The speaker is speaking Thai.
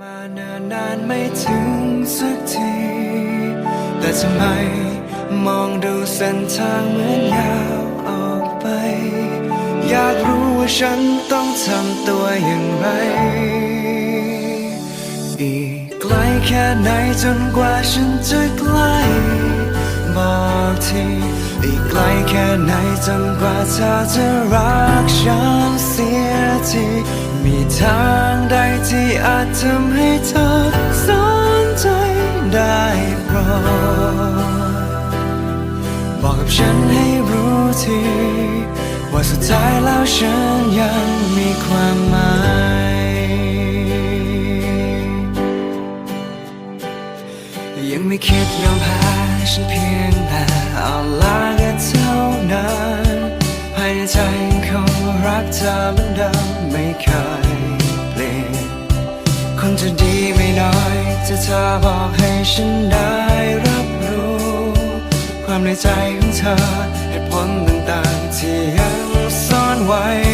มานานนานไม่ถึงสักที แต่ทำไมมองดูเส้นทางเหมือนยาวออกไป อยากรู้ว่าฉันต้องทำตัวอย่างไร อีกไกลแค่ไหนจนกว่าฉันจะใกล้บอกทีอีกไกลแค่ไหนจนกว่าเธอจะรักฉันเสียทีมีทาง ที่อาจทำให้เธอสนใจได้โปรดบอกกับฉันให้รู้ทีว่าสุดท้ายแล้วฉันยังมีความหมายยังไม่คิดยอมแพ้ฉันเพียงแต่เอาลาก็เท่านั้นภายในใจคงรักเธอเหมือนเดิมไม่เคย จะดีไม่น้อยจะเธอบอกให้ฉันได้รับรู้ ความในใจของเธอเหตุผลต่างๆที่ยังซ่อนไว้